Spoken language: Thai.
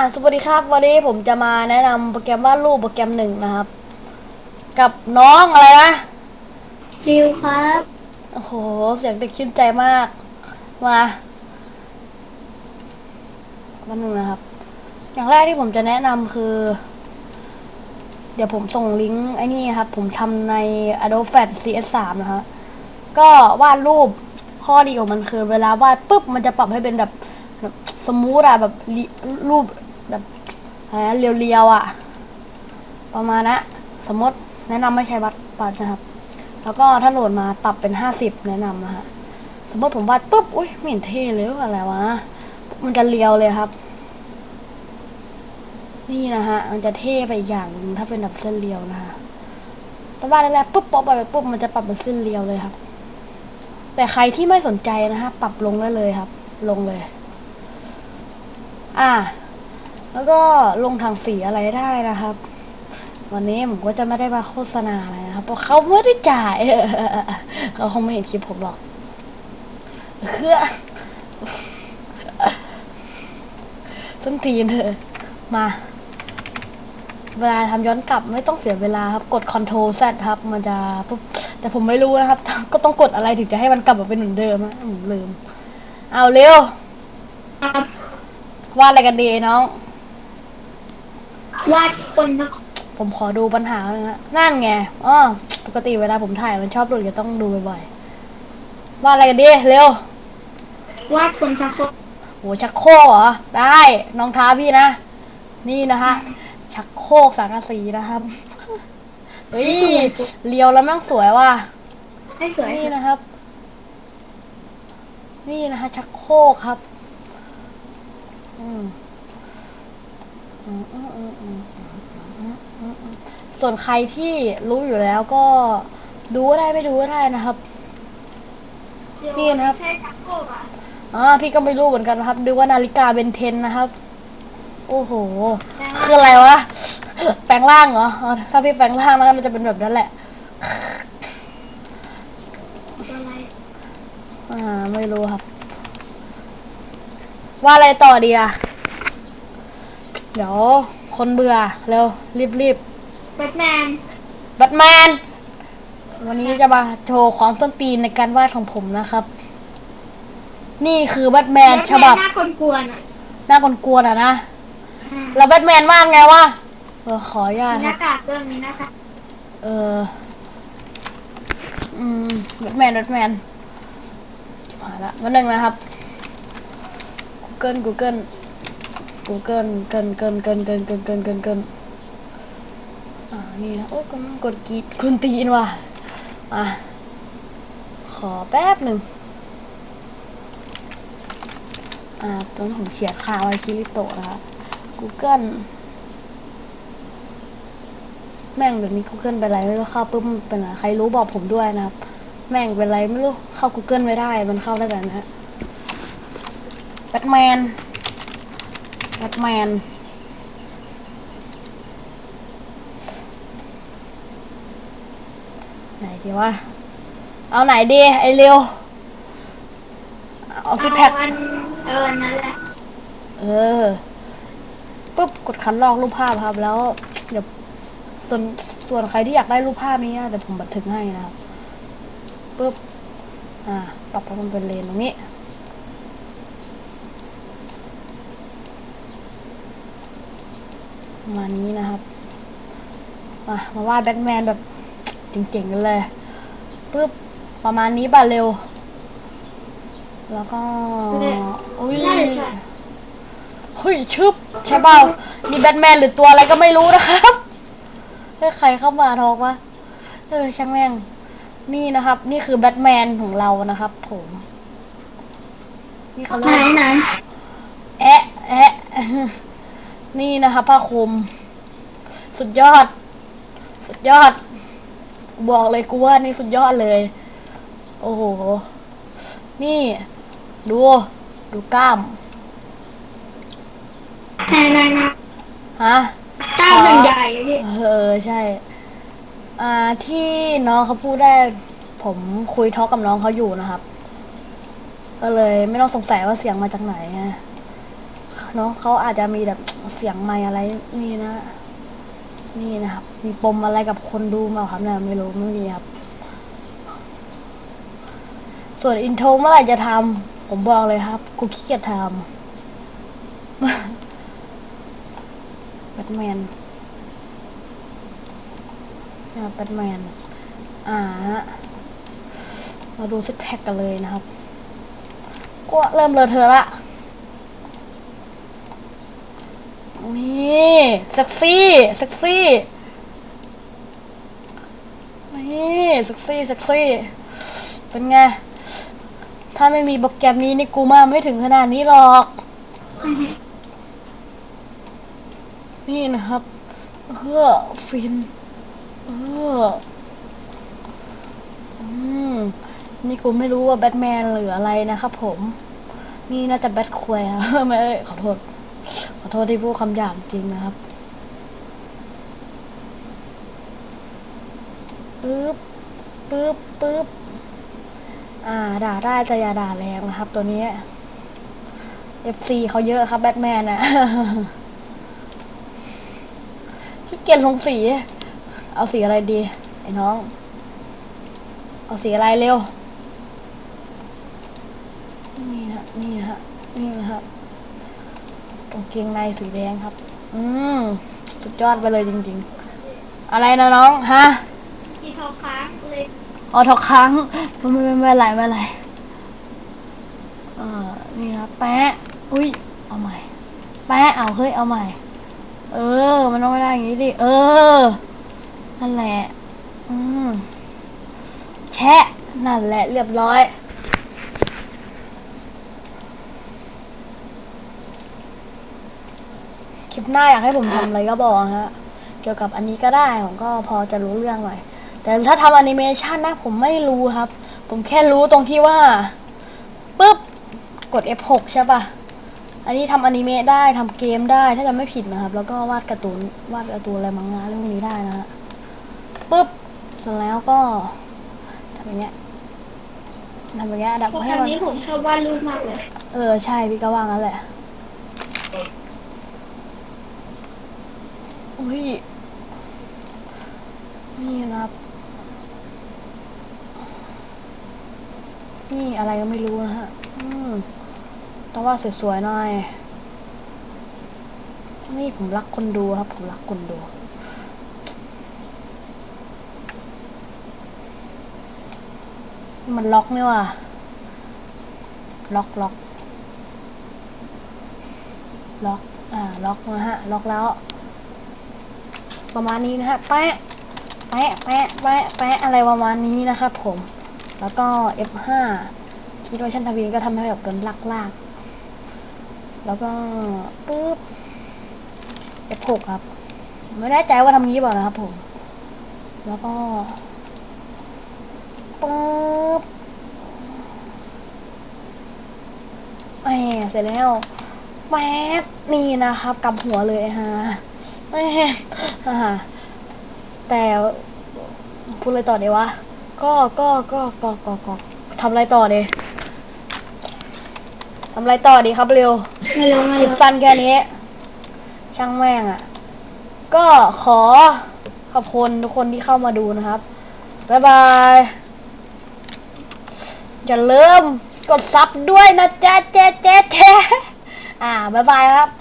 สวัสดีครับวันนี้ผมจะมาแนะนำโปรแกรมวาดรูปโปรแกรมหนึ่งนะครับ กับน้องอะไรนะริวครับโอ้โหเสียงเด็กชื่นใจมาก มาวันหนึ่งนะครับ อย่างแรกที่ผมจะแนะนำคือ เดี๋ยวผมส่งลิงก์ไอ้นี่ครับ ผมทำใน Adobe Flash CS3 นะฮะก็วาดรูปข้อดีของมันคือ เวลาวาดปุ๊บมันจะปรับให้เป็นแบบแบบสมูทอะแบบริรูป แบบอะไรนะเรียวๆอะประมาณนะสมมติแนะนำไม่ใช้วัดปัดนะครับ แล้วก็ถ้าโหลดมาปรับเป็นห้าสิบแนะนำนะฮะสมมติผมวาดปุ๊บอุ้ยไม่เห็นเท่เลยว่าอะไรวะมันจะเลียวเลยครับ นี่นะฮะมันจะเท่ไปอีกอย่างถ้าเป็นแบบเส้นเรียวนะฮะแต่วาดแรกๆปุ๊บปอไปปุ๊บมันจะปรับเป็นเส้นเรียวเลยครับ แต่ใครที่ไม่สนใจนะฮะปรับลงได้เลยครับ ลงเลย อ่า แล้วก็ลงทางสีอะไรได้นะครับ วันนี้ผมก็จะไม่ได้มาโฆษณาอะไรนะครับเพราะเขาไม่ได้จ่ายเขาคงไม่เห็นคลิปผมหรอกคือส้นตีนเถอะมา เวลาทำย้อนกลับไม่ต้องเสียเวลาครับ กด Ctrl Z ครับ มันจะปุ๊บแต่ผมไม่รู้นะครับ ก็ต้องกดอะไรถึงจะให้มันกลับมาเป็นเหมือนเดิมอะผมลืม เอาเร็วครับวาดอะไรกันดีไอ้น้อง วาดคนนะผมขอดูปัญหาหนึงนะนั่นไงอ๋อปกติเวลาผมถ่ายมันชอบหลุดก็ต้องดูบ่อยๆว่าอะไรกันดีเร็ววาดคนชักโครกโหชักโครกเหรอได้น้องท้าพี่นะนี่นะฮะชักโครกสังกะสีนะครับเฮ้ยเลียวแล้วแมั่งสวยว่ะให้สวยนี่สวยนะครับ นี่นะคะชักโครกครับ อืม ส่วนใครที่รู้อยู่แล้วก็ดูก็ได้ไม่ดูก็ได้นะครับ นี่นะครับใช่ชักโครกอะอ่าพี่ก็ไม่รู้เหมือนกันนะครับ ดูว่านาฬิกาเบนเทนนะครับ โอ้โห คืออะไรวะ แปลงร่างเหรอ ถ้าพี่แปลงร่างแล้วก็มันจะเป็นแบบนั้นแหละอ่าไม่รู้ครับ ว่าอะไรต่อดีอะ เดี๋ยวคนเบื่อเร็วรีบรีบแบทแมนแบทแมน วันนี้จะมาโชว์ความต้นตีนในการวาดของผมนะครับ นี่คือแบทแมนฉบับหน้าคนกวนอะหน้ากวนๆอะนะแล้วแบทแมนวาดไงวะเออขออนุญาตมีหคน้ารับกากด้วยมีหน้ากากเอออืมแบทแมนแบทแมนจะผ่านละวันหนึ่งนะครับ Google Google Google เกินเกินเกินเกินเกินเกินเกินเกินอ่านี่นะโอ้ยกดกดกรีดคุณตีนว่ะอะขอแป๊บหนึ่งอ่าตอนผมเขียนข่าวไว้คิริโตะนะคะ Google แม่งเดี๋ยวนี้ Google เป็นไรไม่รู้เข้าปุ๊บเป็นอะไรใครรู้บอกผมด้วยนะครับ แม่งเป็นไรไม่รู้เข้า Google ไม่ได้ มันเข้าได้แต่นะฮะแบทแมน แบทแมนไหนดีวะ เอาไหนดี ไอเร็ว เอาซิกแพคเอาอันเอออันนั่นแหละ เออ ปุ๊บ กดคัดลอกรูปภาพครับ แล้ว เดี๋ยว ส่วนส่วนใครที่อยากได้รูปภาพนี้นะเดี๋ยวผมบันทึกให้นะครับ ปุ๊บ อ่าปรับให้มันเป็นเลนตรงนี้ ประ มาณนี้นะครับมามาวาดแบทแมนแบบเจ๋งๆกันเลยปุ๊บประมาณนี้ป่ะเร็ว แล้วก็อุ้ยน่าจะใช่เฮ้ยชึบใช่เปล่านี่แบทแมนหรือตัวอะไรก็ไม่รู้นะครับเฮ้ยใครเข้ามาทอกวะเออช่างแม่งนี่นะครับ นี่คือแบทแมนของเรานะครับผมนี่เขาไหนเรียกไหนแอะแอะ นี่นะครับผ้าคลุม สุดยอด สุดยอด บอกเลยกูว่านี่สุดยอดเลย โอ้โห นี่ ดู ดูกล้ามไหนไหนไหนฮะกล้ามเป็นใหญ่อะพี่เออใช่ อ่าที่น้องเขาพูดได้ ผมคุยทอล์กกับน้องเขาอยู่นะครับ ก็เลยไม่ต้องสงสัยว่าเสียงมาจากไหนนะโอ เนาะเขาอาจจะมีแบบเสียงไมค์อะไรนี่นะ นี่นะครับ มีปมอะไรกับคนดูมาครับเนี่ยไม่รู้ไม่มีครับ ส่วนอินโทรเมื่อไหร่จะทำผมบอกเลยครับ กูขี้เกียจทำแบทแมนนี่ยแบทแมน อ่ามาดูซิกแพคกันเลยนะครับ ก็เริ่มเลอะเทอะละ นี่เซ็กซี่เซ็กซี่นี่เซ็กซี่เซ็กซี่เป็นไง ถ้าไม่มีโปรแกรมนี้นี่กูมาไม่ถึงขนาดนี้หรอก นี่นะครับเฮ้อฟินเอออืมนี่กูไม่รู้ว่าแบทแมนหรืออะไรนะครับผม นี่น่าจะแบทควยอะไม่เอ้ยขอโทษ ขอโทษที่พูดคำหยาบจริงนะครับปึ๊บปึ๊บปึ๊บอ่า ด่าได้แต่อย่าด่าแรงนะครับ ตัวนี้ FC เขาเยอะครับแบทแมนอะขี้เกียจลงสี เอาสีอะไรดี ไอ้น้อง เอาสีอะไรเร็ว นี่นะ นี่นะฮะ นี่นะฮะ กางเกงในสีแดงครับ อืมสุดยอดไปเลยจริง ๆ อะไรนะน้องฮะอีโทรค้างเลยออทอกครั้งไม่ไม่ไม่ไม่เป็นไรไม่เป็นไรเออนี่ครับแปะอุ้ยเอาใหม่ แปะเอาเฮ้ยเอาใหม่ เออ มันต้องไม่ได้อย่างนี้ดิเออนั่นแหละอืมแชะนั่นแหละเรียบร้อย ลิปหน้าอยากให้ผมทำอะไรก็บอกนะฮะ เกี่ยวกับอันนี้ก็ได้ผมก็พอจะรู้เรื่องหน่อย แต่ถ้าทำแอนิเมชันนะผมไม่รู้ครับ ผมแค่รู้ตรงที่ว่าปุ๊บกด F6 ใช่ปะอันนี้ทำอนิเมะได้ทำเกมได้ถ้าจะไม่ผิดนะครับ แล้วก็วาดการ์ตูนวาดการ์ตูนอะไรมังงะเรื่องนี้ได้นะฮะปุ๊บเสร็จแล้วก็ทำอย่างเงี้ยทำอย่างเงี้ยดับโปรแกให้รมมัน นี้ผมชอบวาดรูปมากเลย เออใช่พี่ก็ว่างั้นแหละ อุ้ย นี่นะครับ นี่อะไรก็ไม่รู้นะฮะ อืมต้องว่าสวยๆหน่อย นี่ผมรักคนดูครับ ผมรักคนดูมันล็อกนี่ว่ะ ล็อกล็อก ล็อก อ่า ล็อกนะฮะ ล็อกแล้ว ประมาณนี้นะฮะแปะแปะแปะแปะแปะอะไรประมาณนี้นะครับผม แล้วก็ F5 คิดว่าชันทวีนก็ทำให้แบบโดนลากลาก แล้วก็ปึ๊บ F6 ครับ ไม่แน่ใจว่าทำงี้เปล่านะครับผม แล้วก็ปึ๊บแหมเสร็จแล้วแป๊บนี่นะครับกำหัวเลยฮะ แหมอ่าแต่พูดเลยต่อเดี๋ยววะ ก็ก็ก็ก็ก็ก็ทำอะไรต่อดีทำอะไรต่อดีครับเร็วไม่รู้ไม่คลิปรู้สั้นแค่นี้ ช่างแม่งอะ่ะ ก็ขอขอบคุณทุกคนที่เข้ามาดูนะครับ บ๊ายบาย อย่าลืมกดซับด้วยนะจ๊ะเจ๊เจ๊เจ๊อ่า บ๊ายบายครับ